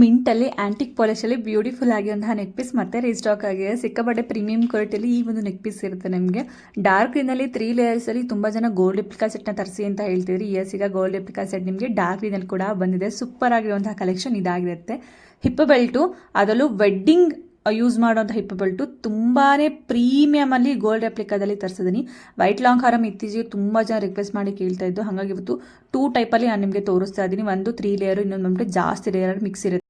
ಮಿಂಟಲ್ಲಿ antique ಪಾಲಿಶಲ್ಲಿ beautiful ಆಗಿರುವಂತಹ neck piece ಮತ್ತೆ ರೀಸ್ಟಾಕ್ ಆಗಿದೆ. ಸಿಕ್ಕಾಪಟ್ಟೆ ಪ್ರೀಮಿಯಂ ಕ್ವಾಲಿಟಿಯಲ್ಲಿ ಈ ಒಂದು ನೆಕ್ ಪೀಸ್ ಇರುತ್ತೆ ನಿಮಗೆ. ಡಾರ್ಕ್ ಗ್ರೀನಲ್ಲಿ ತ್ರೀ ಲೇಯರ್ಸಲ್ಲಿ ತುಂಬ ಜನ ಗೋಲ್ಡ್ ರಿಪ್ಲಿಕಾ ಸೆಟ್ನ ತರಿಸಿ ಅಂತ ಹೇಳ್ತಿದ್ರಿ. ಎಸ್ ಈಗ ಗೋಲ್ಡ್ ರೆಪ್ಲಿಕಾ ಸೆಟ್ ನಿಮಗೆ ಡಾರ್ಕ್ ಗ್ರೀನಲ್ಲಿ ಕೂಡ ಬಂದಿದೆ. ಸೂಪರ್ ಆಗಿರುವಂತಹ ಕಲೆಕ್ಷನ್ ಇದಾಗಿರುತ್ತೆ. ಹಿಪ್ ಬೆಲ್ಟು ಅದರಲ್ಲೂ ವೆಡ್ಡಿಂಗ್ ಯೂಸ್ ಮಾಡುವಂಥ ಹಿಪ್ ಬೆಲ್ಟು ತುಂಬಾ ಪ್ರೀಮಿಯಮಲ್ಲಿ ಗೋಲ್ಡ್ ರೆಪ್ಲಿಕಾದಲ್ಲಿ ತರಿಸಿದ್ದೀನಿ. ವೈಟ್ ಲಾಂಗ್ ಹಾರಮ್ ಇತ್ತೀಚೆಗೆ ತುಂಬ ಜನ ರಿಕ್ವೆಸ್ಟ್ ಮಾಡಿ ಕೇಳ್ತಾ ಇದ್ದು ಹಾಗಾಗಿ ಇವತ್ತು ಟೂ ಟೈಪಲ್ಲಿ ನಾನು ನಿಮಗೆ ತೋರಿಸ್ತಾ ಇದ್ದೀನಿ. ಒಂದು ತ್ರೀ ಲೇಯರು ಇನ್ನೊಂದು ನಮಗೆ ಜಾಸ್ತಿ ಲೇಯರ್ ಮಿಕ್ಸ್ ಇರುತ್ತೆ.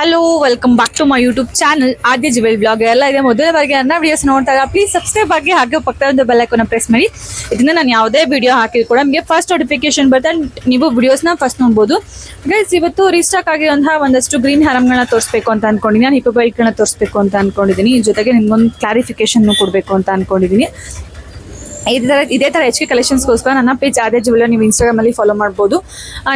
Hello welcome back to my YouTube channel Aadya jewel blog ಎಲ್ಲ ಇದೆ ಮೊದಲ ಬಾರಿಗೆ ವಿಡಿಯೋಸ್ ನೋಡ್ತಾ ಪ್ಲೀಸ್ ಸಬ್ಸ್ಕ್ರೈಬ್ ಆಗಿ ಹಾಗೆ ಪಕ್ಕದ ಒಂದು ಬೆಲ್ ಐಕಾನ್ ಪ್ರೆಸ್ ಮಾಡಿ. ಇದನ್ನ ನಾನು ಯಾವುದೇ ವಿಡಿಯೋ ಹಾಕಿದ್ರು ಕೂಡ ನಿಮಗೆ ಫಸ್ಟ್ ನೋಟಿಫಿಕೇಶನ್ and ನೀವು ವಿಡಿಯೋಸ್ನ ಫಸ್ಟ್ ನೋಡ್ಬೋದು. ಗೈಸ್ ಇವತ್ತು ರೀಸ್ಟಾಕ್ ಆಗಿರುವಂತಹ ಒಂದಷ್ಟು ಗ್ರೀನ್ ಹರಮ್ಗಳನ್ನ ತೋರಿಸ್ಬೇಕು ಅಂತ ಅನ್ಕೊಂಡಿದ್ದೀನಿ. ನಾನು ಹಿಪ್ಪ ಬೈಕ್ಗಳನ್ನ ತೋರಿಸ್ಬೇಕು ಅಂತ ಅನ್ಕೊಂಡಿದ್ದೀನಿ. ಜೊತೆಗೆ ನಿಮ್ಗೊಂದು ಕ್ಲಾರಿಫಿಕೇಶನ್ ಕೊಡಬೇಕು ಅಂತ ಅನ್ಕೊಂಡಿದ್ದೀನಿ. ಇದೇ ಥರ ಇದೇ ಥರ ಕೆ ಕಲೆಕ್ಷನ್ಸ್ಗೋಸ್ಕರ ನನ್ನ ಪೇಜ್ ಆದೇ ಜುವೆಲ್ಲರ್ ನೀವು ಇನ್ಸ್ಟಾಗ್ರಾಮಲ್ಲಿ ಫಾಲೋ ಮಾಡ್ಬೋದು.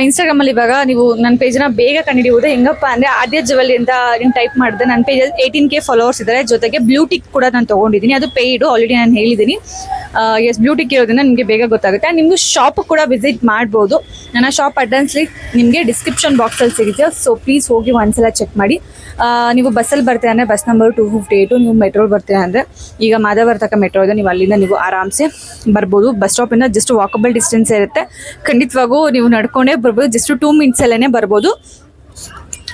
ಇನ್ಸ್ಟಾಗ್ರಾಮಲ್ಲಿ ಇವಾಗ ನೀವು ನನ್ನ ಪೇಜ್ನ ಬೇಗ ಕಂಡುಹಿಡಿಯುವುದು ಹೆಂಗಪ್ಪ ಅಂದರೆ ಆದ್ಯ ಜುವೆಲ್ಲರಿ ಅಂತ ನೀವು ಟೈಪ್ ಮಾಡಿದೆ ನನ್ನ ಪೇಜಲ್ಲಿ ಏಯ್ಟೀನ್ ಕೆ ಫಾಲೋವರ್ಸ್ ಇದ್ದಾರೆ ಜೊತೆಗೆ ಬ್ಲೂಟಿಕ್ ಕೂಡ ನಾನು ತೊಗೊಂಡಿದ್ದೀನಿ. ಅದು ಪೇಯ್ಡು ಆಲ್ರೆಡಿ ನಾನು ಹೇಳಿದ್ದೀನಿ. ಎಸ್ ಬ್ಲೂಟಿಕ್ ಇರೋದ್ರಿಂದ ನಿಮಗೆ ಬೇಗ ಗೊತ್ತಾಗುತ್ತೆ. ನಿಮಗೂ ಶಾಪ್ ಕೂಡ ವಿಸಿಟ್ ಮಾಡ್ಬೋದು. ನನ್ನ ಶಾಪ್ ಅಡ್ರೆಸ್ಲಿ ನಿಮಗೆ ಡಿಸ್ಕ್ರಿಪ್ಷನ್ ಬಾಕ್ಸಲ್ಲಿ ಸಿಗುತ್ತೆ. ಸೊ ಪ್ಲೀಸ್ ಹೋಗಿ ಒಂದ್ಸಲ ಚೆಕ್ ಮಾಡಿ. ನೀವು ಬಸ್ಸಲ್ಲಿ ಬರ್ತೀರಾ ಅಂದರೆ bus number two fifty eight ನೀವು ಮೆಟ್ರೋಲ್ ಬರ್ತೀರಾ ಅಂದರೆ ಈಗ ಮಾಧವರ್ತಕ ಮೆಟ್ರೋ ಇದೆ. ನೀವು ಅಲ್ಲಿಂದ ನೀವು ಆರಾಮ್ಸೆ ಬರ್ಬೋದು. ಬಸ್ ಸ್ಟಾಪಿಂದ ಜಸ್ಟ್ ವಾಕಬಲ್ ಡಿಸ್ಟೆನ್ಸ್ ಇರುತ್ತೆ. ಖಂಡಿತವಾಗೂ ನೀವು ನಡ್ಕೊಂಡೇ ಬರ್ಬೋದು. ಜಸ್ಟ್ ಟೂ ಮಿನಿಟ್ಸಲ್ಲೇ ಬರ್ಬೋದು.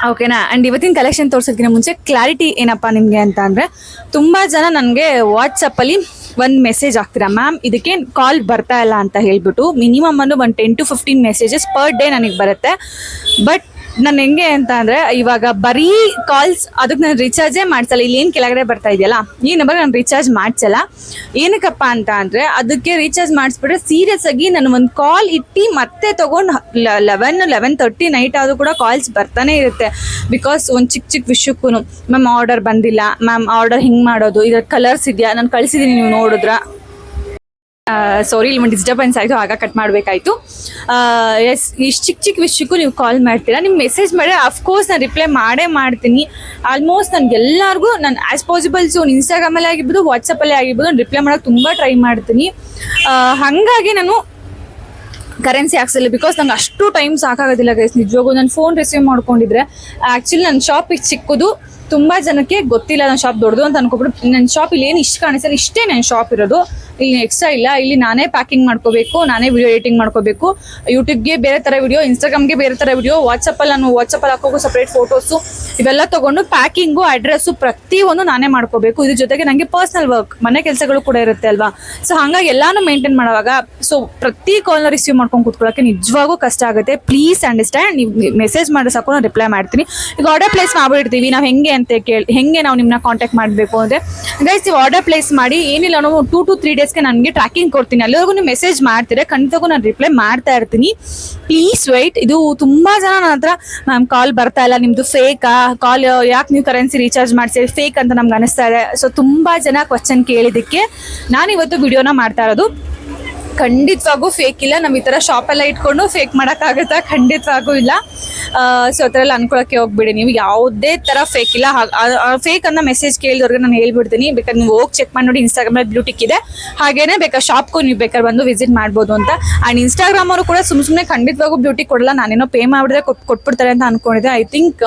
ಓಕೆನಾ ಆ್ಯಂಡ್ ಇವತ್ತಿನ ಕಲೆಕ್ಷನ್ ತೋರ್ಸೋದಕ್ಕಿಂತ ಮುಂಚೆ ಕ್ಲಾರಿಟಿ ಏನಪ್ಪ ನಿಮಗೆ ಅಂತ ಅಂದರೆ, ತುಂಬ ಜನ ನನಗೆ ವಾಟ್ಸಪ್ಪಲ್ಲಿ ಒಂದು ಮೆಸೇಜ್ ಆಗ್ತೀರಾ ಮ್ಯಾಮ್ ಇದಕ್ಕೆ ಕಾಲ್ ಬರ್ತಾ ಇಲ್ಲ ಅಂತ ಹೇಳ್ಬಿಟ್ಟು ಮಿನಿಮಮ್ ಅನ್ನು ಒಂದು ten to fifteen messages per day ನನಗೆ ಬರುತ್ತೆ. ಬಟ್ ನಾನು ಹೆಂಗೆ ಅಂತ ಅಂದರೆ, ಇವಾಗ ಬರೀ ಕಾಲ್ಸ್ ಅದಕ್ಕೆ ನಾನು ರೀಚಾರ್ಜೇ ಮಾಡ್ಸಲ್ಲ. ಇಲ್ಲಿ ಏನು ಕೆಳಗಡೆ ಬರ್ತಾ ಇದೆಯಲ್ಲ? ಈ ನಂಬರ್ ನಾನು ರೀಚಾರ್ಜ್ ಮಾಡ್ಸಲ್ಲ. ಏನಕ್ಕಪ್ಪ ಅಂತ ಅಂದರೆ, ಅದಕ್ಕೆ ರೀಚಾರ್ಜ್ ಮಾಡಿಸ್ಬಿಟ್ರೆ ಸೀರಿಯಸ್ ಆಗಿ ನಾನು ಒಂದು ಕಾಲ್ ಇಟ್ಟು ಮತ್ತೆ ತೊಗೊಂಡು ಲೆವೆನ್ ಲೆವೆನ್ ತರ್ಟಿ ನೈಟ್ ಆದರೂ ಕೂಡ ಕಾಲ್ಸ್ ಬರ್ತಾನೆ ಇರುತ್ತೆ. ಬಿಕಾಸ್ ಒಂದು ಚಿಕ್ಕ ಚಿಕ್ಕ ವಿಷಯಕ್ಕೂ ಮ್ಯಾಮ್ ಆರ್ಡರ್ ಬಂದಿಲ್ಲ. ಮ್ಯಾಮ್ ಆರ್ಡರ್ ಹಿಂಗೆ ಮಾಡೋದು. ಇದ್ರ ಕಲರ್ಸ್ ಇದೆಯಾ? ನಾನು ಕಳಿಸಿದ್ದೀನಿ ನೀವು ನೋಡಿದ್ರಾ? ಸಾರಿ ಇಲ್ಲಿ ಒಂದು ಡಿಸ್ಟರ್ಬೆನ್ಸ್ ಆಯಿತು, ಆಗ ಕಟ್ ಮಾಡಬೇಕಾಯ್ತು. ಎಸ್ ಇಷ್ಟು ಚಿಕ್ಕ ಚಿಕ್ಕ ವಿಷಯಕ್ಕೂ ನೀವು ಕಾಲ್ ಮಾಡ್ತೀರಾ? ನಿಮ್ಮ ಮೆಸೇಜ್ ಮಾಡಿದ್ರೆ ಅಫ್ಕೋರ್ಸ್ ನಾನು ರಿಪ್ಲೈ ಮಾಡೇ ಮಾಡ್ತೀನಿ. ಆಲ್ಮೋಸ್ಟ್ ನನಗೆ ಎಲ್ಲರಿಗೂ, ನಾನು ಆ್ಯಸ್ ಪಾಸಿಬಲ್ಸ್ ಒಂದು ಇನ್ಸ್ಟಾಗ್ರಾಮಲ್ಲಿ ಆಗಿರ್ಬೋದು ವಾಟ್ಸಪ್ಪಲ್ಲೇ ಆಗಿರ್ಬೋದು, ನಾನು ರಿಪ್ಲೈ ಮಾಡೋಕ್ಕೆ ತುಂಬ ಟ್ರೈ ಮಾಡ್ತೀನಿ. ಹಾಗಾಗಿ ನಾನು ಕರೆನ್ಸಿ ಹಾಕ್ಸಲ್ಲ ಬಿಕಾಸ್ ನಂಗೆ ಅಷ್ಟು ಟೈಮ್ ಸಾಕಾಗೋದಿಲ್ಲ ಗೈಸ್ ನಿಜವಾಗೂ ನಾನು ಫೋನ್ ರಿಸೀವ್ ಮಾಡ್ಕೊಂಡಿದ್ರೆ ಆ್ಯಕ್ಚುಲಿ ನನ್ನ ಶಾಪ್ ಇಷ್ಟು ಚಿಕ್ಕದು, ತುಂಬ ಜನಕ್ಕೆ ಗೊತ್ತಿಲ್ಲ ನನ್ನ ಶಾಪ್ ದೊಡ್ಡದು ಅಂತ ಅನ್ಕೊಬಿಟ್ಟು ನನ್ನ ಶಾಪ್ ಇಲ್ಲಿ ಏನು ಇಷ್ಟು ಕಾಣಿಸಲ್ಲ, ಇಷ್ಟೇ ನನ್ನ ಶಾಪ್ ಇರೋದು. ಇಲ್ಲಿ ಎಕ್ಸ್ಟ್ರಾ ಇಲ್ಲ. ಇಲ್ಲಿ ನಾನೇ ಪ್ಯಾಕಿಂಗ್ ಮಾಡ್ಕೋಬೇಕು, ನಾನೇ ವಿಡಿಯೋ ಎಡಿಟಿಂಗ್ ಮಾಡ್ಕೋಬೇಕು. ಯೂಟ್ಯೂಬ್ಗೆ ಬೇರೆ ಥರ ವಿಡಿಯೋ ಇನ್ಸ್ಟಾಗ್ರಾಮ್ಗೆ ಬೇರೆ ಥರ ವಿಡಿಯೋ ವಾಟ್ಸಪ್ಪಲ್ಲಿ ನಾನು ವಾಟ್ಸಪ್ಪಲ್ಲಿ ಹಾಕೋಕ್ಕೂ ಸಪ್ರೇಟ್ ಫೋಟೋಸು ಇವೆಲ್ಲ ತೊಗೊಂಡು ಪ್ಯಾಕಿಂಗು ಅಡ್ರೆಸ್ಸು ಪ್ರತಿಯೊಂದು ನಾನೇ ಮಾಡ್ಕೋಬೇಕು. ಇದ್ರ ಜೊತೆಗೆ ನನಗೆ ಪರ್ಸ್ನಲ್ ವರ್ಕ್ ಮನೆ ಕೆಲಸಗಳು ಕೂಡ ಇರುತ್ತೆ ಅಲ್ವಾ? ಸೊ ಹಾಗಾಗಿ ಎಲ್ಲಾನು ಮೇಂಟೈನ್ ಮಾಡುವಾಗ ಸೊ ಪ್ರತಿ ಕಾಲ್ನ ರಿಸೀವ್ ಮಾಡ್ಕೊಂಡು ಕೂತ್ಕೊಳ್ಳೋಕೆ ನಿಜವಾಗೂ ಕಷ್ಟ ಆಗುತ್ತೆ. ಪ್ಲೀಸ್ ಅಂಡರ್ಸ್ಟ್ಯಾಂಡ್ ನೀವು ಮೆಸೇಜ್ ಮಾಡಿ ಸಾಕು, ನಾನು ರಿಪ್ಲೈ ಮಾಡ್ತೀನಿ. ಈಗ ಆರ್ಡರ್ ಪ್ಲೇಸ್ ಮಾಡ್ಬಿಡ್ತೀವಿ ನಾವು ಹೆಂಗೆ ಅಂತ ಕೇಳಿ, ಹೆಂಗೆ ನಾವು ನಿಮ್ಮನ್ನ ಕಾಂಟ್ಯಾಕ್ಟ್ ಮಾಡಬೇಕು ಅಂದರೆ ಗೈಸ್ ನೀವು ಆರ್ಡರ್ ಪ್ಲೇಸ್ ಮಾಡಿ, ಏನಿಲ್ಲ, ನಾವು ಟೂ ಟು ತ್ರೀ ಡೇಸ್ಗೆ ನನಗೆ ಟ್ರ್ಯಾಕಿಂಗ್ ಕೊಡ್ತೀನಿ. ಅಲ್ಲಿವರೆಗೂ ಮೆಸೇಜ್ ಮಾಡ್ತೀರಾ? ಖಂಡಿತಗೂ ನಾನು ರಿಪ್ಲೈ ಮಾಡ್ತಾ ಇರ್ತೀನಿ. ಪ್ಲೀಸ್ ವೈಟ್ ಇದು ತುಂಬಾ ಜನ ನನ್ನ ಹತ್ರ ಮ್ಯಾಮ್ ಕಾಲ್ ಬರ್ತಾ ಇಲ್ಲ. ನಿಮ್ಮದು ಫೇಕಾ ಕಾಲ್ ಯಾಕೆ ನೀವು ಕರೆನ್ಸಿ ರೀಚಾರ್ಜ್ ಮಾಡ್ಸಿ ಫೇಕ್ ಅಂತ ನಮ್ಗೆ ಅನಿಸ್ತಾ ಇದೆ. ಸೊ ತುಂಬಾ ಜನ ಕ್ವಶನ್ ಕೇಳಿದ್ದಕ್ಕೆ ನಾನು ಇವತ್ತು ವಿಡಿಯೋನ ಮಾಡ್ತಾ ಇರೋದು. ಖಂಡಿತವಾಗೂ ಫೇಕ್ ಇಲ್ಲ. ನಮ್ಮ ಈ ಥರ ಶಾಪೆಲ್ಲ ಇಟ್ಕೊಂಡು ಫೇಕ್ ಮಾಡೋಕ್ಕಾಗುತ್ತಾ ಖಂಡಿತವಾಗೂ ಇಲ್ಲ. ಸೊ ಆ ಥರ ಎಲ್ಲ ಅನ್ಕೊಳಕ್ಕೆ ಹೋಗ್ಬಿಡಿ. ನೀವು ಯಾವುದೇ ಥರ ಫೇಕ್ ಇಲ್ಲ. ಫೇಕ್ ಅನ್ನೋ ಮೆಸೇಜ್ ಕೇಳಿದವ್ರಿಗೆ ನಾನು ಹೇಳ್ಬಿಡ್ತೀನಿ. ಬೇಕಾದ್ರೆ ನೀವು ಹೋಗಿ ಚೆಕ್ ಮಾಡಿ ನೋಡಿ ಇನ್ಸ್ಟಾಗ್ರಾಮಲ್ಲಿ ಬ್ಲೂಟಿಕ್ ಇದೆ. ಹಾಗೇನೆ ಬೇಕಾದ್ರೆ ಶಾಪ್ಗೂ ನೀವು ಬೇಕಾದ್ರೆ ಬಂದು ವಿಸಿಟ್ ಮಾಡ್ಬೋದು ಅಂತ. ಆ್ಯಂಡ್ ಇನ್ಸ್ಟಾಗ್ರಾಮ್ ಅವರು ಕೂಡ ಸುಮ್ಮ ಸುಮ್ಮನೆ ಖಂಡಿತವಾಗೂ ಬ್ಯೂಟಿ ಕೊಡಲ್ಲ. ನಾನೇನೋ ಪೇ ಮಾಡಿದ್ರೆ ಕೊಟ್, ಕೊಟ್ಬಿಡ್ತಾರೆ ಅಂತ ಅನ್ಕೊಂಡಿದ್ದೆ. I think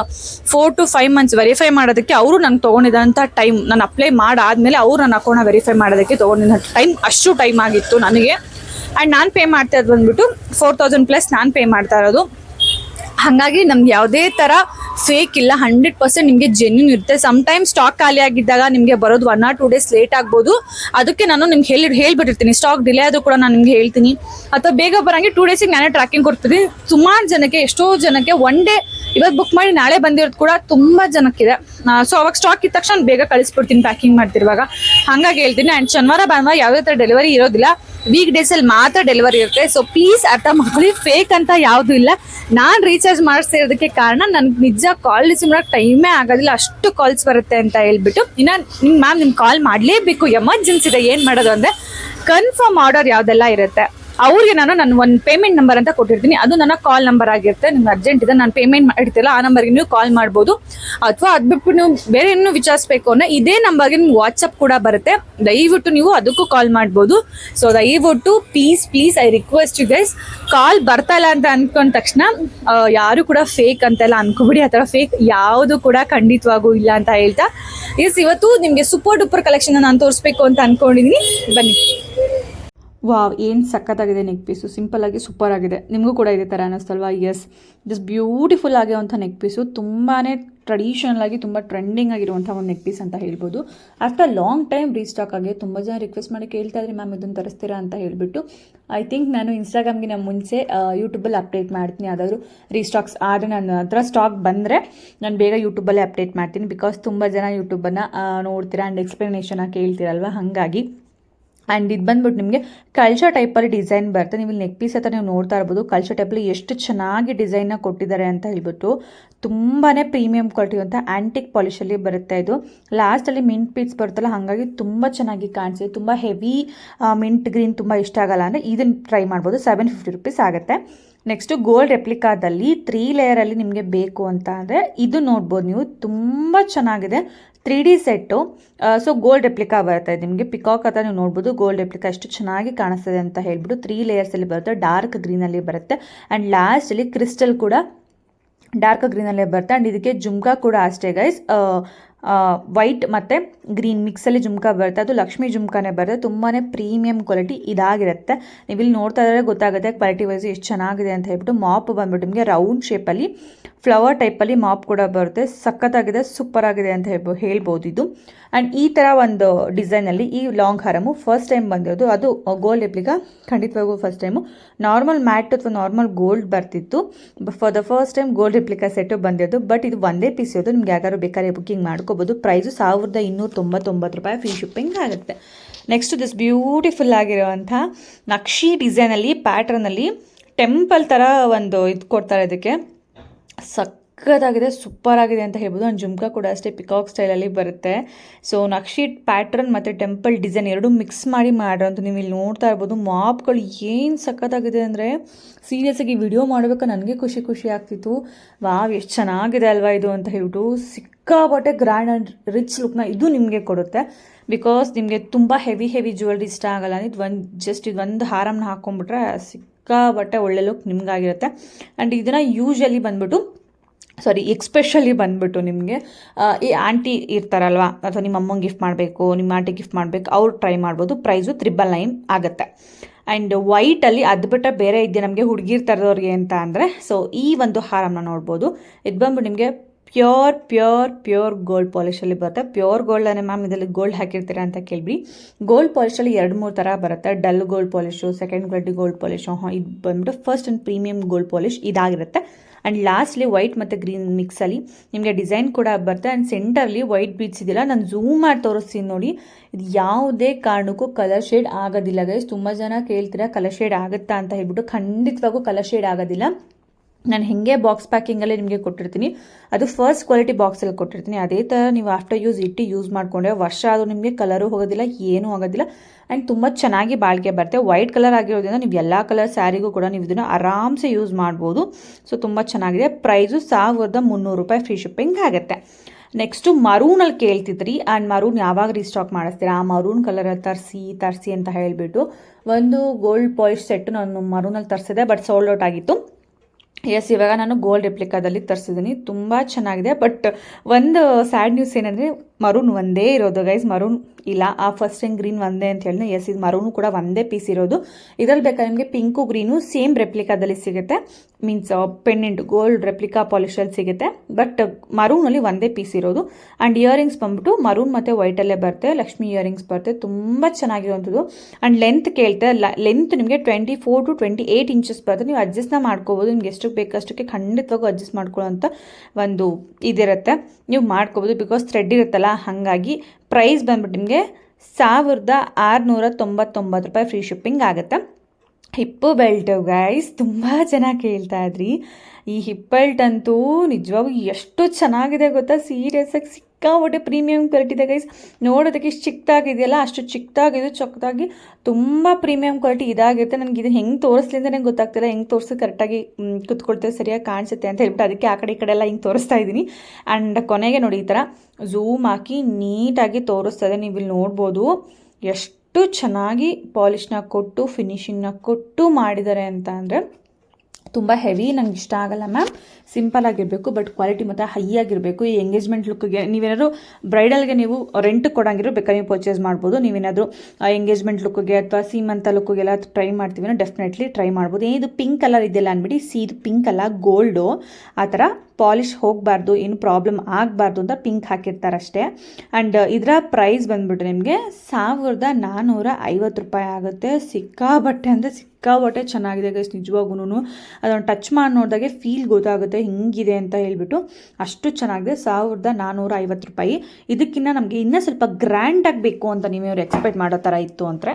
four to five months verify ಮಾಡೋದಕ್ಕೆ ಅವರು ನಂಗೆ ತೊಗೊಂಡಿದ್ದಂಥ ಟೈಮ್ ನಾನು ಅಪ್ಲೈ ಮಾಡಾದ್ಮೇಲೆ ಅವರು ನನ್ನ ಅಕೌಂಟ್ನ ವೆರಿಫೈ ಮಾಡೋದಕ್ಕೆ ತೊಗೊಂಡಿದ್ದ ಟೈಮ್ ಅಷ್ಟು ಟೈಮ್ ಆಗಿತ್ತು ನನಗೆ. ಆ್ಯಂಡ್ ನಾನು ಪೇ ಮಾಡ್ತಾ ಇರೋದು ಬಂದ್ಬಿಟ್ಟು ಫೋರ್ ತೌಸಂಡ್ ಪ್ಲಸ್ ನಾನು ಪೇ ಮಾಡ್ತಾ ಇರೋದು. ಹಾಗಾಗಿ ನಮ್ಗೆ ಯಾವುದೇ ಥರ ಫೇಕ್ ಇಲ್ಲ ಹಂಡ್ರೆಡ್ ಪರ್ಸೆಂಟ್ ನಿಮಗೆ ಜೆನ್ಯೂನ್ ಇರುತ್ತೆ. ಟೈಮ್ ಸ್ಟಾಕ್ ಖಾಲಿ ಆಗಿದ್ದಾಗ ನಿಮಗೆ ಬರೋದು one or two days late ಆಗ್ಬೋದು. ಅದಕ್ಕೆ ನಾನು ನಿಮ್ಗೆ ಹೇಳಿ, ಹೇಳ್ಬಿಟ್ಟಿರ್ತೀನಿ. ಸ್ಟಾಕ್ ಡಿಲೇ ಆದರೂ ಕೂಡ ನಾನು ನಿಮ್ಗೆ ಹೇಳ್ತೀನಿ. ಅಥವಾ ಬೇಗ ಬರೋಂಗೆ ಟೂ ಡೇಸಿಗೆ ನಾನೇ ಟ್ರ್ಯಾಕಿಂಗ್ ಕೊಡ್ತೀನಿ. ಸುಮಾರು ಜನಕ್ಕೆ, ಎಷ್ಟೋ ಜನಕ್ಕೆ ಒನ್ ಡೇ ಇವತ್ತು ಬುಕ್ ಮಾಡಿ ನಾಳೆ ಬಂದಿರೋದು ಕೂಡ ತುಂಬ ಜನಕ್ಕಿದೆ. ಸೊ ಅವಾಗ ಸ್ಟಾಕ್ ಇದ್ದ ತಕ್ಷಣ ಬೇಗ ಕಳಿಸ್ಬಿಡ್ತೀನಿ ಪ್ಯಾಕಿಂಗ್ ಮಾಡ್ತಿರುವಾಗ. ಹಾಗಾಗಿ ಹೇಳ್ತೀನಿ. ಆ್ಯಂಡ್ ಶನಿವಾರ, ಭಾನುವಾರ ಯಾವುದೇ ಥರ ಡೆಲಿವರಿ ಇರೋದಿಲ್ಲ. ವೀಕ್ ಡೇಸಲ್ಲಿ ಮಾತ್ರ ಡೆಲಿವರಿ ಇರುತ್ತೆ. ಸೊ ಪ್ಲೀಸ್ ಅರ್ಥ ಮಾಡ್ಕೊಳ್ಳಿ. ಫೇಕ್ ಅಂತ ಯಾವುದು ಇಲ್ಲ. ನಾನು ರೀಚಾರ್ಜ್ ಮಾಡಿಸ್ತಿರೋದಕ್ಕೆ ಕಾರಣ ನನಗೆ ನಿಜ ಕಾಲ್ ರಿಸೀವ್ ಮಾಡೋಕೆ ಟೈಮೇ ಆಗೋದಿಲ್ಲ. ಅಷ್ಟು ಕಾಲ್ಸ್ ಬರುತ್ತೆ ಅಂತ ಹೇಳ್ಬಿಟ್ಟು ಇನ್ನು ನಿಮ್ಮ ಮ್ಯಾಮ್ ನಿಮ್ಗೆ ಕಾಲ್ ಮಾಡಲೇಬೇಕು. ಎಮರ್ಜೆನ್ಸಿ ಇದೆ. ಏನು ಮಾಡೋದು ಅಂದರೆ ಕನ್ಫರ್ಮ್ ಆರ್ಡರ್ ಯಾವುದೆಲ್ಲ ಇರುತ್ತೆ. ಅವ್ರಿಗೆ ನಾನು ನನ್ನ ಒಂದು ಪೇಮೆಂಟ್ ನಂಬರ್ ಅಂತ ಕೊಟ್ಟಿರ್ತೀನಿ. ಅದು ನನ್ನ ಕಾಲ್ ನಂಬರ್ ಆಗಿರುತ್ತೆ. ನಿಮ್ಗೆ ಅರ್ಜೆಂಟ್ ಇದೆ, ನಾನು ಪೇಮೆಂಟ್ ಮಾಡಿರ್ತಿಲ್ಲ ಆ ನಂಬರ್ಗೆ ನೀವು ಕಾಲ್ ಮಾಡ್ಬೋದು. ಅಥವಾ ಅದು ಬಿಟ್ಬಿಟ್ಟು ನೀವು ಬೇರೆ ಏನು ವಿಚಾರಿಸ್ಬೇಕು ಅಂದರೆ ಇದೇ ನಂಬರ್ಗೆ ನಿಮ್ಗೆ ವಾಟ್ಸಪ್ ಕೂಡ ಬರುತ್ತೆ. ದಯವಿಟ್ಟು ನೀವು ಅದಕ್ಕೂ ಕಾಲ್ ಮಾಡ್ಬೋದು. ಸೊ ದಯವಿಟ್ಟು please please I request you guys call ಬರ್ತಾ ಇಲ್ಲ ಅಂತ ಅಂದ್ಕೊಂಡ ತಕ್ಷಣ ಯಾರು ಕೂಡ ಫೇಕ್ ಅಂತೆಲ್ಲ ಅನ್ಕೋಬಿಡಿ. ಆ ಥರ ಫೇಕ್ ಯಾವುದು ಕೂಡ ಖಂಡಿತವಾಗೂ ಇಲ್ಲ ಅಂತ ಹೇಳ್ತಾ. ಎಸ್ ಇವತ್ತು ನಿಮಗೆ ಸೂಪರ್ ಡೂಪರ್ ಕಲೆಕ್ಷನ್ ನಾನು ತೋರಿಸ್ಬೇಕು ಅಂತ ಅನ್ಕೊಂಡಿದ್ದೀನಿ ಬನ್ನಿ. ವಾವ್, ಏನು ಸಖತ್ತಾಗಿದೆ ನೆಕ್ ಪೀಸು ಸಿಂಪಲ್ಲಾಗಿ ಸೂಪರ್ ಆಗಿದೆ. ನಿಮಗೂ ಕೂಡ ಇದೇ ಥರ ಅನ್ನಿಸ್ತಲ್ವಾ ಎಸ್ ದಿಸ್ ಬ್ಯೂಟಿಫುಲ್ ಆಗಿರುವಂಥ ನೆಕ್ ಪೀಸು ತುಂಬಾ ಟ್ರೆಡಿಷನಲ್ ಆಗಿ, ತುಂಬ ಟ್ರೆಂಡಿಂಗ್ ಆಗಿರುವಂಥ ಒಂದು ನೆಕ್ ಪೀಸ್ ಅಂತ ಹೇಳ್ಬೋದು. ಆಫ್ಟರ್ ಲಾಂಗ್ ಟೈಮ್ ರೀಸ್ಟಾಕ್ ಆಗಿ, ತುಂಬ ಜನ ರಿಕ್ವೆಸ್ಟ್ ಮಾಡಿ ಕೇಳ್ತಾ ಇದ್ರಿ ಮ್ಯಾಮ್ ಇದನ್ನು ತರಿಸ್ತೀರಾ? ಅಂತ ಹೇಳಿಬಿಟ್ಟು. ಐ ಥಿಂಕ್ ನಾನು ಇನ್ಸ್ಟಾಗ್ರಾಮ್ಗಿನ ಮುಂಚೆ ಯೂಟ್ಯೂಬಲ್ಲಿ ಅಪ್ಡೇಟ್ ಮಾಡ್ತೀನಿ. ಯಾವುದಾದ್ರು ರೀಸ್ಟಾಕ್ಸ್ ಆದರೆ ನನ್ನ ಹತ್ರ ಸ್ಟಾಕ್ ಬಂದರೆ ನಾನು ಬೇಗ ಯೂಟ್ಯೂಬಲ್ಲೇ ಅಪ್ಡೇಟ್ ಮಾಡ್ತೀನಿ. ಬಿಕಾಸ್ ತುಂಬ ಜನ ಯೂಟ್ಯೂಬನ್ನು ನೋಡ್ತೀರಾ? ಆ್ಯಂಡ್ ಎಕ್ಸ್ಪ್ಲನೇಷನ ಕೇಳ್ತೀರಲ್ವ? ಹಾಗಾಗಿ ಆ್ಯಂಡ್ ಇದು ಬಂದ್ಬಿಟ್ಟು ನಿಮಗೆ ಕಲ್ಚರ್ ಟೈಪಲ್ಲಿ ಡಿಸೈನ್ ಬರುತ್ತೆ. ನೀವು ನೆಕ್ ಪೀಸ್ ಹತ್ರ ನೀವು ನೋಡ್ತಾ ಇರ್ಬೋದು ಕಲ್ಚರ್ ಟೈಪಲ್ಲಿ ಎಷ್ಟು ಚೆನ್ನಾಗಿ ಡಿಸೈನ್ನ ಕೊಟ್ಟಿದ್ದಾರೆ ಅಂತ ಹೇಳ್ಬಿಟ್ಟು ತುಂಬಾ ಪ್ರೀಮಿಯಂ ಕ್ವಾಲಿಟಿ ಅಂತ ಆ್ಯಂಟಿಕ್ ಪಾಲಿಶಲ್ಲಿ ಬರುತ್ತೆ ಇದು. ಲಾಸ್ಟಲ್ಲಿ ಮಿಂಟ್ ಪೀಸ್ ಬರುತ್ತಲ್ಲ, ಹಾಗಾಗಿ ತುಂಬ ಚೆನ್ನಾಗಿ ಕಾಣಿಸಿದೆ. ತುಂಬ ಹೆವಿ ಮಿಂಟ್ ಗ್ರೀನ್ ತುಂಬ ಇಷ್ಟ ಆಗಲ್ಲ ಅಂದರೆ ಇದನ್ನು ಟ್ರೈ ಮಾಡ್ಬೋದು. ಸೆವೆನ್ ಫಿಫ್ಟಿ ರುಪೀಸ್ ಆಗುತ್ತೆ. ನೆಕ್ಸ್ಟು ಗೋಲ್ಡ್ ರೆಪ್ಲಿಕಾದಲ್ಲಿ ತ್ರೀ ಲೇಯರಲ್ಲಿ ನಿಮಗೆ ಬೇಕು ಅಂತ ಅಂದರೆ ಇದು ನೋಡ್ಬೋದು ನೀವು. ತುಂಬ ಚೆನ್ನಾಗಿದೆ. Three D set so gold replica ಬರುತ್ತೆ. ನಿಮಗೆ ಪಿಕಾಕ್ ಅಂತ ನೀವು ನೋಡ್ಬೋದು ಗೋಲ್ಡ್ ರೆಪ್ಲಿಕಾ ಎಷ್ಟು ಚೆನ್ನಾಗಿ ಕಾಣಿಸ್ತದೆ ಅಂತ ಹೇಳ್ಬಿಟ್ಟು ತ್ರೀ ಲೇಯರ್ಸಲ್ಲಿ ಬರುತ್ತೆ ಡಾರ್ಕ್ ಗ್ರೀನಲ್ಲಿ ಬರುತ್ತೆ. ಆ್ಯಂಡ್ ಲಾಸ್ಟಲ್ಲಿ ಕ್ರಿಸ್ಟಲ್ ಕೂಡ ಡಾರ್ಕ್ ಗ್ರೀನಲ್ಲೇ ಬರುತ್ತೆ. ಆ್ಯಂಡ್ ಇದಕ್ಕೆ ಜುಮ್ಕಾ ಕೂಡ ಅಷ್ಟೇ ಗೈಸ್ ವೈಟ್ ಮತ್ತು ಗ್ರೀನ್ ಮಿಕ್ಸಲ್ಲಿ ಜುಮ್ಕಾ ಬರುತ್ತೆ. ಅದು ಲಕ್ಷ್ಮಿ ಜುಮ್ಕಾನೇ ಬರುತ್ತೆ. ತುಂಬಾ ಪ್ರೀಮಿಯಂ ಕ್ವಾಲಿಟಿ ಇದಾಗಿರುತ್ತೆ. ನೀವು ಇಲ್ಲಿ ನೋಡ್ತಾ ಇದ್ರೆ ಗೊತ್ತಾಗುತ್ತೆ ಕ್ವಾಲಿಟಿ ವೈಸ್ ಎಷ್ಟು ಚೆನ್ನಾಗಿದೆ ಅಂತ ಹೇಳ್ಬಿಟ್ಟು ಮಾಪ್ ಬಂದ್ಬಿಟ್ಟು ನಿಮಗೆ ರೌಂಡ್ ಶೇಪಲ್ಲಿ ಫ್ಲವರ್ ಟೈಪಲ್ಲಿ ಮಾಪ್ ಕೂಡ ಬರುತ್ತೆ. ಸಖತ್ತಾಗಿದೆ ಸೂಪರ್ ಆಗಿದೆ ಅಂತ ಹೇಳ್ಬೋ, ಹೇಳ್ಬೋದು ಇದು. ಆ್ಯಂಡ್ ಈ ಥರ ಒಂದು ಡಿಸೈನಲ್ಲಿ ಈ ಲಾಂಗ್ ಹಾರಮು ಫಸ್ಟ್ ಟೈಮ್ ಬಂದಿರೋದು. ಅದು ಗೋಲ್ಡ್ ಎಪ್ಲಿಗ ಖಂಡಿತವಾಗೂ ಫಸ್ಟ್ ಟೈಮು ನಾರ್ಮಲ್ ಮ್ಯಾಟ್ ಅಥವಾ ನಾರ್ಮಲ್ ಗೋಲ್ಡ್ ಬರ್ತಿತ್ತು. For the first time gold replica set ಬಂದಿರೋದು. ಬಟ್ ಇದು ಒಂದೇ ಪೀಸ್ ಇರೋದು. ನಿಮ್ಗೆ ಯಾರು ಬೇಕಾದ್ರೆ ಬುಕ್ಕಿಂಗ್ ಮಾಡ್ಕೋಬೋದು. ಪ್ರೈಸು ಸಾವಿರದ ಇನ್ನೂರ ತೊಂಬತ್ತೊಂಬತ್ತು ರೂಪಾಯಿ ಫ್ರೀ ಶಿಪ್ಪಿಂಗ್ ಆಗುತ್ತೆ. ನೆಕ್ಸ್ಟ್ ದಿಸ್ ಬ್ಯೂಟಿಫುಲ್ ಆಗಿರುವಂಥ ನಕ್ಷಿ ಡಿಸೈನಲ್ಲಿ ಪ್ಯಾಟ್ರನಲ್ಲಿ ಟೆಂಪಲ್ ಥರ ಒಂದು ಇದು ಕೊಡ್ತಾರೆ ಇದಕ್ಕೆ. ಸಕ್ಕತ್ತಾಗಿದೆ ಸೂಪರ್ ಆಗಿದೆ ಅಂತ ಹೇಳ್ಬೋದು. ಆ್ಯಂಡ್ ಜುಮ್ಕಾ ಕೂಡ ಅಷ್ಟೇ ಪಿಕಾಕ್ ಸ್ಟೈಲಲ್ಲಿ ಬರುತ್ತೆ. ಸೊ ನಕ್ಷಿ ಪ್ಯಾಟ್ರನ್ ಮತ್ತು ಟೆಂಪಲ್ ಡಿಸೈನ್ ಎರಡೂ ಮಿಕ್ಸ್ ಮಾಡಿ ಮಾಡಿರೋಂಥ ನೀವು ಇಲ್ಲಿ ನೋಡ್ತಾ ಇರ್ಬೋದು. ಮಾಪ್ಗಳು ಏನು ಸಖತ್ತಾಗಿದೆ ಅಂದರೆ ಸೀರಿಯಸ್ಸಾಗಿ ವಿಡಿಯೋ ಮಾಡಬೇಕು ನನಗೆ ಖುಷಿ ಖುಷಿ ಆಗ್ತಿತ್ತು. ವಾವ್ ಎಷ್ಟು ಚೆನ್ನಾಗಿದೆ ಅಲ್ವಾ ಇದು ಅಂತ ಹೇಳ್ಬಿಟ್ಟು ಸಿಕ್ಕಾಪಟ್ಟೆ ಗ್ರ್ಯಾಂಡ್ ಆ್ಯಂಡ್ ರಿಚ್ ಲುಕ್ನ ಇದು ನಿಮಗೆ ಕೊಡುತ್ತೆ. ಬಿಕಾಸ್ ನಿಮಗೆ ತುಂಬ ಹೆವಿ ಹೆವಿ ಜ್ಯುವೆಲ್ರಿ ಇಷ್ಟ ಆಗಲ್ಲ. ಇದು ಒಂದು ಜಸ್ಟ್ ಒಂದು ಹಾರಮ್ನ ಹಾಕ್ಕೊಂಡ್ಬಿಟ್ರೆ ಸಿಕ್ಕಾಪಟ್ಟೆ ಒಳ್ಳೆ ಲುಕ್ ನಿಮಗಾಗಿರುತ್ತೆ. ಆ್ಯಂಡ್ ಇದನ್ನು ಯೂಶಲಿ ಬಂದ್ಬಿಟ್ಟು ಸಾರಿ ಎಕ್ಸ್ಪೆಷಲಿ ಬಂದ್ಬಿಟ್ಟು ನಿಮಗೆ ಈ ಆಂಟಿ ಇರ್ತಾರಲ್ವಾ, ಅಥವಾ ನಿಮ್ಮ ಅಮ್ಮಂಗೆ ಗಿಫ್ಟ್ ಮಾಡಬೇಕು, ನಿಮ್ಮ ಆಂಟಿ ಗಿಫ್ಟ್ ಮಾಡಬೇಕು, ಅವ್ರು ಟ್ರೈ ಮಾಡ್ಬೋದು ಪ್ರೈಸು ತ್ರಿಬಲ್ ನೈನ್ ಆಗುತ್ತೆ. ಆ್ಯಂಡ್ ವೈಟಲ್ಲಿ ಅದು ಬಿಟ್ಟರೆ ಬೇರೆ ಇದೆಯಾ ನಮಗೆ ಹುಡುಗಿರ್ ಥರದವ್ರಿಗೆ ಅಂತ ಅಂದರೆ ಸೊ ಈ ಒಂದು ಹಾರಮ್ನ ನೋಡ್ಬೋದು. ಇದು ಬಂದ್ಬಿಟ್ಟು ನಿಮಗೆ ಪ್ಯೂರ್ ಪ್ಯೂರ್ ಪ್ಯೂರ್ ಗೋಲ್ಡ್ ಪಾಲಿಶಲ್ಲಿ ಬರುತ್ತೆ. ಪ್ಯೂರ್ ಗೋಲ್ಡ್ ಅಂದರೆ ಮ್ಯಾಮ್ ಇದರಲ್ಲಿ ಗೋಲ್ಡ್ ಹಾಕಿರ್ತೀರಾ ಅಂತ ಕೇಳ್ಬಿಡಿ. ಗೋಲ್ಡ್ ಪಾಲಿಶಲ್ಲಿ ಎರಡು, ಮೂರು ಥರ ಬರುತ್ತೆ. Dull gold polish second quality gold polish ಹಾಂ ಇದು ಬಂದ್ಬಿಟ್ಟು first and premium gold polish ಇದಾಗಿರುತ್ತೆ. ಆ್ಯಂಡ್ ಲಾಸ್ಟ್ಲಿ ವೈಟ್ ಮತ್ತು ಗ್ರೀನ್ ಮಿಕ್ಸಲ್ಲಿ ನಿಮಗೆ ಡಿಸೈನ್ ಕೂಡ ಬರುತ್ತೆ. ಆ್ಯಂಡ್ ಸೆಂಟರ್ಲಿ ವೈಟ್ ಬೀಚ್ ಇದೆಯಲ್ಲ, ನಾನು ಝೂಮ್ ಮಾಡಿ ತೋರಿಸ್ತೀನಿ ನೋಡಿ. ಇದು ಯಾವುದೇ ಕಾರಣಕ್ಕೂ ಕಲರ್ ಶೇಡ್ ಆಗೋದಿಲ್ಲ ಗೈಸ್ ತುಂಬ ಜನ ಕೇಳ್ತೀರಾ ಕಲರ್ ಶೇಡ್ ಆಗುತ್ತಾ ಅಂತ ಹೇಳ್ಬಿಟ್ಟು ಖಂಡಿತವಾಗೂ ಕಲರ್ ಶೇಡ್ ಆಗೋದಿಲ್ಲ. ನಾನು ಹೆಂಗೆ ಬಾಕ್ಸ್ ಪ್ಯಾಕಿಂಗಲ್ಲೇ ನಿಮಗೆ ಕೊಟ್ಟಿರ್ತೀನಿ, ಅದು ಫಸ್ಟ್ ಕ್ವಾಲಿಟಿ ಬಾಕ್ಸಲ್ಲಿ ಕೊಟ್ಟಿರ್ತೀನಿ. ಅದೇ ಥರ ನೀವು ಆಫ್ಟರ್ ಯೂಸ್ ಇಟ್ಟು ಯೂಸ್ ಮಾಡಿಕೊಂಡೆ ವರ್ಷ ಆದರೂ ನಿಮಗೆ ಕಲರು ಹೋಗೋದಿಲ್ಲ, ಏನೂ ಆಗೋದಿಲ್ಲ. ಆ್ಯಂಡ್ ತುಂಬ ಚೆನ್ನಾಗಿ ಬಾಳಿಕೆ ಬರುತ್ತೆ. ವೈಟ್ ಕಲರ್ ಆಗಿರೋದ್ರಿಂದ ನೀವು ಎಲ್ಲ ಕಲರ್ ಸ್ಯಾರಿಗೂ ಕೂಡ ನೀವು ಇದನ್ನು ಆರಾಮ್ಸೆ ಯೂಸ್ ಮಾಡ್ಬೋದು. ಸೊ ತುಂಬ ಚೆನ್ನಾಗಿದೆ. ಪ್ರೈಸು ಸಾವಿರದ ಮುನ್ನೂರು ರೂಪಾಯಿ ಫ್ರೀ ಶಿಪ್ಪಿಂಗ್ ಆಗುತ್ತೆ. ನೆಕ್ಸ್ಟು ಮರೂನಲ್ಲಿ ಕೇಳ್ತಿದ್ರಿ. ಆ್ಯಂಡ್ ಮರೂನ್ ಯಾವಾಗ ರೀಸ್ಟಾಕ್ ಮಾಡಿಸ್ತೀರಾ? ಆ ಮರೂನ್ ಕಲರ್ ತರಿಸಿ ತರಿಸಿ ಅಂತ ಹೇಳಿಬಿಟ್ಟು ಒಂದು ಗೋಲ್ಡ್ ಪಾಲಿಶ್ ಸೆಟ್ಟು ನಾನು ಮರೂನಲ್ಲಿ ತರಿಸಿದೆ ಬಟ್ ಸೋಲ್ಡ್ ಔಟ್ ಆಗಿತ್ತು. ಎಸ್ ಇವಾಗ ನಾನು ಗೋಲ್ಡ್ ರೆಪ್ಲಿಕಾದಲ್ಲಿ ತರಿಸಿದ್ದೀನಿ. ತುಂಬ ಚೆನ್ನಾಗಿದೆ. ಬಟ್ ಒಂದು ಸ್ಯಾಡ್ ನ್ಯೂಸ್ ಏನಂದರೆ ಮರೂನ್ ಒಂದೇ ಇರೋದು ಗೈಸ್ ಮರೂನ್ ಇಲ್ಲ, ಆ ಫಸ್ಟ್ ಟೈಮ್ ಗ್ರೀನ್ ಒಂದೇ ಅಂತ ಹೇಳಿ ಎಸ್ ಇದು ಮರೂನು ಕೂಡ ಒಂದೇ ಪೀಸ್ ಇರೋದು. ಇದರಲ್ಲಿ ಬೇಕಾದ್ರೆ ನಿಮಗೆ ಪಿಂಕು ಗ್ರೀನು ಸೇಮ್ ರೆಪ್ಲಿಕಾದಲ್ಲಿ ಸಿಗುತ್ತೆ. ಮೀನ್ಸ್ ಪೆಂಡೆಂಟ್ ಗೋಲ್ಡ್ ರೆಪ್ಲಿಕಾ ಪಾಲಿಶಲ್ಲಿ ಸಿಗುತ್ತೆ. ಬಟ್ ಮರೂನಲ್ಲಿ ಒಂದೇ ಪೀಸ್ ಇರೋದು. ಆ್ಯಂಡ್ ಇಯರಿಂಗ್ಸ್ ಬಂದ್ಬಿಟ್ಟು ಮರೂನ್ ಮತ್ತು ವೈಟಲ್ಲೇ ಬರುತ್ತೆ. ಲಕ್ಷ್ಮಿ ಇಯರಿಂಗ್ಸ್ ಬರುತ್ತೆ. ತುಂಬ ಚೆನ್ನಾಗಿರುವಂಥದ್ದು. ಆ್ಯಂಡ್ ಲೆಂತ್ ಕೇಳ್ತೆ ಲೆಂತ್ ನಿಮಗೆ twenty four to twenty eight inches ಬರುತ್ತೆ. ನೀವು ಅಡ್ಜಸ್ಟ್ನ ಮಾಡ್ಕೋಬೋದು. ನಿಮ್ಗೆ ಎಷ್ಟು ಬೇಕಷ್ಟಕ್ಕೆ ಖಂಡಿತವಾಗೂ ಅಡ್ಜಸ್ಟ್ ಮಾಡ್ಕೊಳ್ಳೋ ಒಂದು ಇದಿರುತ್ತೆ. ನೀವು ಮಾಡ್ಕೋಬೋದು. ಬಿಕಾಸ್ ಥ್ರೆಡ್ ಇರುತ್ತಲ್ಲ ಹಾಗಾಗಿ ಪ್ರೈಸ್ ಬಂದ್ಬಿಟ್ಟು ನಿಮಗೆ ಸಾವಿರದ ಆರುನೂರ ತೊಂಬತ್ತೊಂಬತ್ತು ರೂಪಾಯಿ ಫ್ರೀ ಶಿಪ್ಪಿಂಗ್ ಆಗುತ್ತೆ. ಹಿಪ್ಪು ಬೆಲ್ಟ್ ಗೈಸ್ ತುಂಬ ಜನ ಕೇಳ್ತಾ ಇದ್ರಿ. ಈ ಹಿಪ್ ಬೆಲ್ಟ್ ಅಂತೂ ನಿಜವಾಗೂ ಎಷ್ಟು ಚೆನ್ನಾಗಿದೆ ಗೊತ್ತಾ? ಸೀರಿಯಸ್ಸಾಗಿ ಸಿಕ್ಕಾಪಟ್ಟೆ ಪ್ರೀಮಿಯಂ ಕ್ವಾಲಿಟಿ ಇದೆ ಗೈಸ್ ನೋಡೋದಕ್ಕೆ ಇಷ್ಟು ಚಿಕ್ಕದಾಗಿದೆಯಲ್ಲ, ಅಷ್ಟು ಚಿಕ್ಕದಾಗಿದ್ದು ಚೊಕ್ಕದಾಗಿ ತುಂಬ ಪ್ರೀಮಿಯಂ ಕ್ವಾಲಿಟಿ ಇದಾಗಿರುತ್ತೆ. ನನಗೆ ಇದು ಹೆಂಗೆ ತೋರಿಸ್ಲಿ ನನಗೆ ಗೊತ್ತಾಗ್ತಿಲ್ಲ. ಹೆಂಗೆ ತೋರಿಸೋದು ಕರೆಕ್ಟಾಗಿ ಕುತ್ಕೊಳ್ತೇವೆ ಸರಿಯಾಗಿ ಕಾಣಿಸುತ್ತೆ ಅಂತ ಹೇಳ್ಬಿಟ್ಟು ಅದಕ್ಕೆ ಆ ಕಡೆ ಈ ಕಡೆ ಎಲ್ಲ ಹಿಂಗೆ ತೋರಿಸ್ತಾ ಇದ್ದೀನಿ. ಆ್ಯಂಡ್ ಕೊನೆಗೆ ನೋಡಿ ಈ ಥರ ಝೂಮ್ ಹಾಕಿ ನೀಟಾಗಿ ತೋರಿಸ್ತದೆ. ನೀವು ಇಲ್ಲಿ ನೋಡ್ಬೋದು ಎಷ್ಟು ಚೆನ್ನಾಗಿ ಪಾಲಿಶ್ನ ಕೊಟ್ಟು, ಫಿನಿಶಿಂಗ್ನ ಕೊಟ್ಟು ಮಾಡಿದ್ದಾರೆ ಅಂತ ಅಂದರೆ ತುಂಬ ಹೆವಿ ನಂಗೆ ಇಷ್ಟ ಆಗಲ್ಲ ಮ್ಯಾಮ್. ಸಿಂಪಲ್ ಆಗಿರಬೇಕು, ಬಟ್ ಕ್ವಾಲಿಟಿ ಮತ್ತು ಹೈ ಆಗಿರಬೇಕು. ಈ ಎಂಗೇಜ್ಮೆಂಟ್ ಲುಕ್ಗೆ ನೀವೇನಾದ್ರು ಬ್ರೈಡಲ್ಗೆ ನೀವು ರೆಂಟ್ ಕೊಡಂಗಿರೋ ಬೇಕಾದ್ರೆ ನೀವು ಪರ್ಚೇಸ್ ಮಾಡ್ಬೋದು. ನೀವೇನಾದರೂ ಎಂಗೇಜ್ಮೆಂಟ್ ಲುಕ್ಗೆ ಅಥವಾ ಸೀಮಂತ ಲುಕ್ಗೆಲ್ಲ ಟ್ರೈ ಮಾಡ್ತೀವಿ ಡೆಫಿನೆಟ್ಲಿ ಟ್ರೈ ಮಾಡ್ಬೋದು. ಇದು ಪಿಂಕ್ ಕಲರ್ ಇದೆಯಲ್ಲ ಅಂದ್ಬಿಟ್ಟು ಸೀದು ಪಿಂಕ್ ಅಲ್ಲ ಗೋಲ್ಡು ಆ ಥರ ಪಾಲಿಶ್ ಹೋಗಬಾರ್ದು ಏನು ಪ್ರಾಬ್ಲಮ್ ಆಗಬಾರ್ದು ಅಂತ ಪಿಂಕ್ ಹಾಕಿರ್ತಾರಷ್ಟೇ. ಆ್ಯಂಡ್ ಇದರ ಪ್ರೈಸ್ ಬಂದ್ಬಿಟ್ಟು ನಿಮಗೆ ಸಾವಿರದ ನಾನ್ನೂರ ಐವತ್ತು ರೂಪಾಯಿ ಆಗುತ್ತೆ. ಸಿಕ್ಕಾಬಟ್ಟೆ ಅಂದರೆ ಸಿಕ್ಕಾಬಟ್ಟೆ ಚೆನ್ನಾಗಿದೆ ಗೈಸ್ ನಿಜವಾಗೂ ಅದನ್ನು ಟಚ್ ಮಾಡಿ ನೋಡಿದಾಗೆ ಫೀಲ್ ಗೊತ್ತಾಗುತ್ತೆ, ಹಿಂಗಿದೆ ಅಂತ ಹೇಳಿಬಿಟ್ಟು ಅಷ್ಟು ಚೆನ್ನಾಗಿದೆ, ಸಾವಿರದ ನಾನ್ನೂರ ಐವತ್ತು ರೂಪಾಯಿ. ಇದಕ್ಕಿಂತ ನಮಗೆ ಇನ್ನೂ ಸ್ವಲ್ಪ ಗ್ರ್ಯಾಂಡ್ ಆಗಬೇಕು ಅಂತ ನೀವೇವ್ರು ಎಕ್ಸ್ಪೆಕ್ಟ್ ಮಾಡೋ ಥರ ಇತ್ತು ಅಂದರೆ.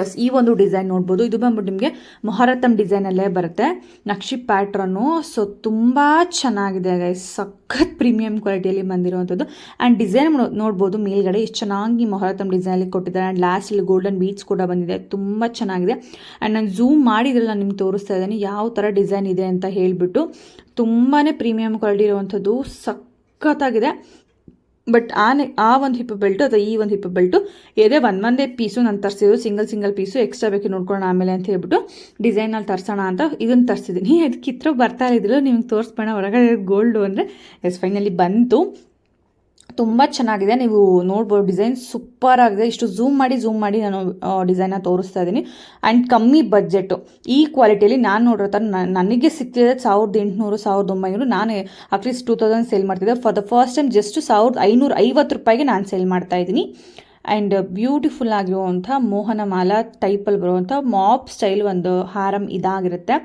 ಎಸ್ ಈ ಒಂದು ಡಿಸೈನ್ ನೋಡ್ಬೋದು. ಇದು ಬಂದ್ಬಿಟ್ಟು ನಿಮಗೆ ಮೊಹರತಮ್ ಡಿಸೈನಲ್ಲೇ ಬರುತ್ತೆ. ನಕ್ಷಿ ಪ್ಯಾಟ್ರನ್ನು ಸೊ ತುಂಬ ಚೆನ್ನಾಗಿದೆ ಗೈಸ್ ಸಖತ್ ಪ್ರೀಮಿಯಂ ಕ್ವಾಲಿಟಿಯಲ್ಲಿ ಬಂದಿರುವಂಥದ್ದು. ಆ್ಯಂಡ್ ಡಿಸೈನ್ ನೋಡ್ಬೋದು ಮೇಲ್ಗಡೆ ಎಷ್ಟು ಚೆನ್ನಾಗಿ ಮೊಹರತಮ್ ಡಿಸೈನಲ್ಲಿ ಕೊಟ್ಟಿದ್ದಾರೆ. ಆ್ಯಂಡ್ ಲಾಸ್ಟಲ್ಲಿ ಗೋಲ್ಡನ್ ಬೀಚ್ ಕೂಡ ಬಂದಿದೆ. ತುಂಬ ಚೆನ್ನಾಗಿದೆ. ಆ್ಯಂಡ್ ನಾನು ಝೂಮ್ ಮಾಡಿದ್ರಲ್ಲ ನಾನು ನಿಮ್ಗೆ ತೋರಿಸ್ತಾ ಇದ್ದೀನಿ ಯಾವ ಥರ ಡಿಸೈನ್ ಇದೆ ಅಂತ ಹೇಳಿಬಿಟ್ಟು ತುಂಬಾ ಪ್ರೀಮಿಯಂ ಕ್ವಾಲಿಟಿ ಇರುವಂಥದ್ದು. ಸಖತ್ತಾಗಿದೆ. ಬಟ್ ಆ ಆ ಒಂದು ಹಿಪ್ ಬೆಲ್ಟು ಅಥವಾ ಈ ಒಂದು ಹಿಪ್ ಬೆಲ್ಟು ಏದೇ ಒನ್ ಒಂದೇ ಪೀಸು ನಾನು ತರಿಸಿದ್ದು ಸಿಂಗಲ್ ಸಿಂಗಲ್ ಪೀಸು ಎಕ್ಸ್ಟ್ರಾ ಬೇಕು ನೋಡ್ಕೊಳ್ಳೋಣ ಆಮೇಲೆ ಅಂತ ಹೇಳ್ಬಿಟ್ಟು ಡಿಸೈನಲ್ಲಿ ತರಿಸೋಣ ಅಂತ ಇದನ್ನು ತರಿಸಿದ್ದೀನಿ. ಅದಕ್ಕೆ ಇತ್ರ ಬರ್ತಾ ಇದ್ದಿಲ್ಲ ನಿಮ್ಗೆ ತೋರಿಸ್ಬೇಡ. ಹೊರಗಡೆ ಗೋಲ್ಡು ಅಂದರೆ ಎಸ್ ಫೈನಲಿ ಬಂತು. ತುಂಬ ಚೆನ್ನಾಗಿದೆ. ನೀವು ನೋಡ್ಬೋದು, ಡಿಸೈನ್ ಸೂಪರ್ ಆಗಿದೆ. ಇಷ್ಟು ಝೂಮ್ ಮಾಡಿ ಝೂಮ್ ಮಾಡಿ ನಾನು ಡಿಸೈನ್ನ ತೋರಿಸ್ತಾ ಇದ್ದೀನಿ ಆ್ಯಂಡ್ ಕಮ್ಮಿ ಬಜೆಟ್ಟು ಈ ಕ್ವಾಲಿಟಿಯಲ್ಲಿ ನಾನು ನೋಡಿರೋ ಥರ ನನಗೆ ಸಿಕ್ತಿದೆ ಸಾವಿರದ ಎಂಟುನೂರು, ಸಾವಿರದ ಒಂಬೈನೂರು. ನಾನು at least two thousand sale ಮಾಡ್ತಿದ್ದೆ. For the first time just ಸಾವಿರದ ಐನೂರ ಐವತ್ತು ರೂಪಾಯಿಗೆ ನಾನು ಸೇಲ್ ಮಾಡ್ತಾ ಇದ್ದೀನಿ ಆ್ಯಂಡ್ ಬ್ಯೂಟಿಫುಲ್ ಆಗಿರುವಂಥ ಮೋಹನ ಮಾಲಾ ಟೈಪಲ್ಲಿ ಬರುವಂಥ ಮಾಪ್ ಸ್ಟೈಲ್ ಒಂದು ಹಾರಮ್ ಇದಾಗಿರುತ್ತೆ.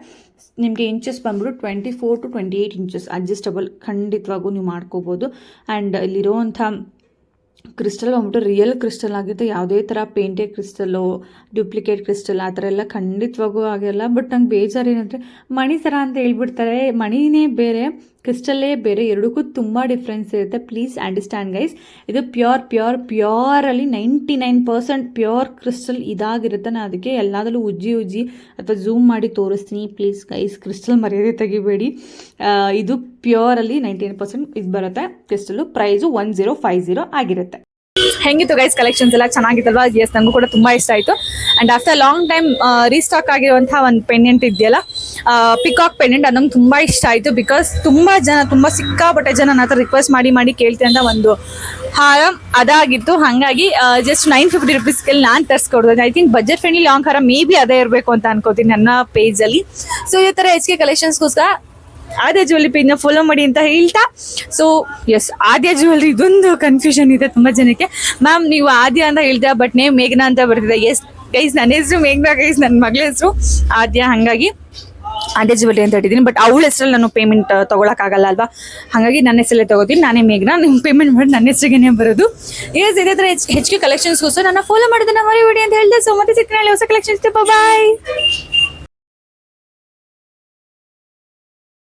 ನಿಮಗೆ ಇಂಚಸ್ ಬಂದ್ಬಿಟ್ಟು twenty four to twenty eight inches adjustable ಖಂಡಿತವಾಗೂ ನೀವು ಮಾಡ್ಕೋಬೋದು. ಆ್ಯಂಡ್ ಇಲ್ಲಿರುವಂಥ ಕ್ರಿಸ್ಟಲ್ ಬಂದ್ಬಿಟ್ಟು ರಿಯಲ್ ಕ್ರಿಸ್ಟಲ್ ಆಗಿರುತ್ತೆ. ಯಾವುದೇ ಥರ ಪೇಂಟೆಡ್ ಕ್ರಿಸ್ಟಲ್ಲು ಡ್ಯೂಪ್ಲಿಕೇಟ್ ಕ್ರಿಸ್ಟಲ್ ಆ ಥರ ಎಲ್ಲ ಖಂಡಿತವಾಗೂ ಆಗಿಲ್ಲ ಬಟ್ ನಂಗೆ ಬೇಜಾರು ಏನಂದರೆ ಮಣಿ ಥರ ಅಂತ ಹೇಳ್ಬಿಡ್ತಾರೆ. ಮಣಿನೇ ಬೇರೆ. ಕ್ರಿಸ್ಟಲ್ಲೇ ಬೇರೆ ಎರಡಕ್ಕೂ ತುಂಬ ಡಿಫ್ರೆನ್ಸ್ ಇರುತ್ತೆ. ಪ್ಲೀಸ್ ಅಂಡರ್ಸ್ಟ್ಯಾಂಡ್ ಗೈಸ್ ಇದು pure pure ಪ್ಯೂರಲ್ಲಿ ninety nine percent pure crystal ಇದಾಗಿರುತ್ತೆ. ನಾನು ಅದಕ್ಕೆ ಎಲ್ಲದರಲ್ಲೂ ಉಜ್ಜಿ ಉಜ್ಜಿ ಅಥವಾ ಝೂಮ್ ಮಾಡಿ ತೋರಿಸ್ತೀನಿ. ಪ್ಲೀಸ್ ಗೈಸ್ ಕ್ರಿಸ್ಟಲ್ ಮರ್ಯಾದೆ ತೆಗಿಬೇಡಿ. ಇದು ಪ್ಯೂರಲ್ಲಿ ನೈಂಟಿ ನೈನ್ ಪರ್ಸೆಂಟ್ ಇದು ಬರುತ್ತೆ. Crystal price one zero five zero ಆಗಿರುತ್ತೆ. ಹೆಂಗಿತ್ತು ಗೈಸ್ ಕಲೆಕ್ಷನ್ಸ್ ಎಲ್ಲ ಚೆನ್ನಾಗಿತ್ತಲ್ವಾ? ಎಸ್ ನಂಗೂ ಕೂಡ ತುಂಬ ಇಷ್ಟ ಆಯಿತು. And after long time restock ಆಗಿರುವಂಥ ಒಂದು ಪೆಂಡೆಂಟ್ ಇದೆಯಲ್ಲ ಪಿಕಾಕ್ ಪೆಂಡೆಂಟ್ ಅದು ತುಂಬ ಇಷ್ಟ ಆಯಿತು ಬಿಕಾಸ್ ತುಂಬ ಜನ, ತುಂಬ ಸಿಕ್ಕಾಪಟ್ಟೆ ಜನ ನನ್ನ ಹತ್ರ ರಿಕ್ವೆಸ್ಟ್ ಮಾಡಿ ಮಾಡಿ ಕೇಳ್ತಿದ್ದ ಒಂದು ಹಾರ ಅದಾಗಿತ್ತು. ಹಾಗಾಗಿ ಜಸ್ಟ್ ನೈನ್ ಫಿಫ್ಟಿ ರುಪೀಸ್ಗೆ ನಾನು ತರಿಸ್ಕೊಡ್ತೀನಿ I think budget friendly long ಹಾರ ಮೇ ಬಿ ಅದೇ ಇರಬೇಕು ಅಂತ ಅನ್ಕೋತೀನಿ ನನ್ನ ಪೇಜಲ್ಲಿ ಸೊ ಈ ಥರ ಎಚ್ ಕೆ ಕಲೆಕ್ಷನ್ಸ್ಗೋಸ್ಕರ ಆದ್ಯ ಜ್ಯುವೆಲ್ರಿ ಪೇಜ್ನ ಫಾಲೋ ಮಾಡಿ ಅಂತ ಹೇಳ್ತಾ. ಸೊ ಎಸ್ ಆದ್ಯ ಜ್ಯುವೆಲ್ರಿ ಇದೊಂದು ಕನ್ಫ್ಯೂಷನ್ ಇದೆ ತುಂಬ ಜನಕ್ಕೆ. ಮ್ಯಾಮ್ ನೀವು ಆದ್ಯ ಅಂತ ಹೇಳ್ತೀರ ಬಟ್ ನೇಮ್ ಮೇಘನಾ ಅಂತ ಬರ್ತಿದೆ. ಎಸ್ ಗೈಸ್ ನನ್ನ ಹೆಸರು ಮೇಘನಾ ಗೈಸ್ ನನ್ನ ಮಗಳ ಹೆಸರು ಆದ್ಯ. ಹಾಗಾಗಿ ಜ್ಯುವೆಲ್ರಿ ಅಂತ ಹೇಳಿದ್ದೀನಿ ಬಟ್ ಅವಳ ಹೆಸರಲ್ಲಿ ನಾನು ಪೇಮೆಂಟ್ ತೊಗೊಳಕ್ಕಾಗಲ್ಲ ಅಲ್ವಾ? ಹಾಗಾಗಿ ನನ್ನ ಹೆಸರಲ್ಲೇ ತಗೋತೀನಿ. ನಾನೇ ಮೇಘ್ನ. ನಿಮ್ಮ ಪೇಮೆಂಟ್ ಮಾಡಿ ನನ್ನ ಹೆಸರಿಗೇನೆ ಬರೋದು. ಎಸ್ ಇದೇ ಥರ ಹೆಚ್ಚು ಕೆ ಕಲೆಕ್ಷನ್ಸ್ಗೋಸ್ಕರ ನನ್ನ ಫಾಲೋ ಮಾಡೋದನ್ನ ಮರಿಬೇಡಿ ಅಂತ ಹೇಳಿದೆ. ಸೊ ಮತ್ತೆ ಸಿಗ್ತೀನಿ ಹೊಸ ಕಲೆಕ್ಷನ್ಸ್ ಬಾಯ್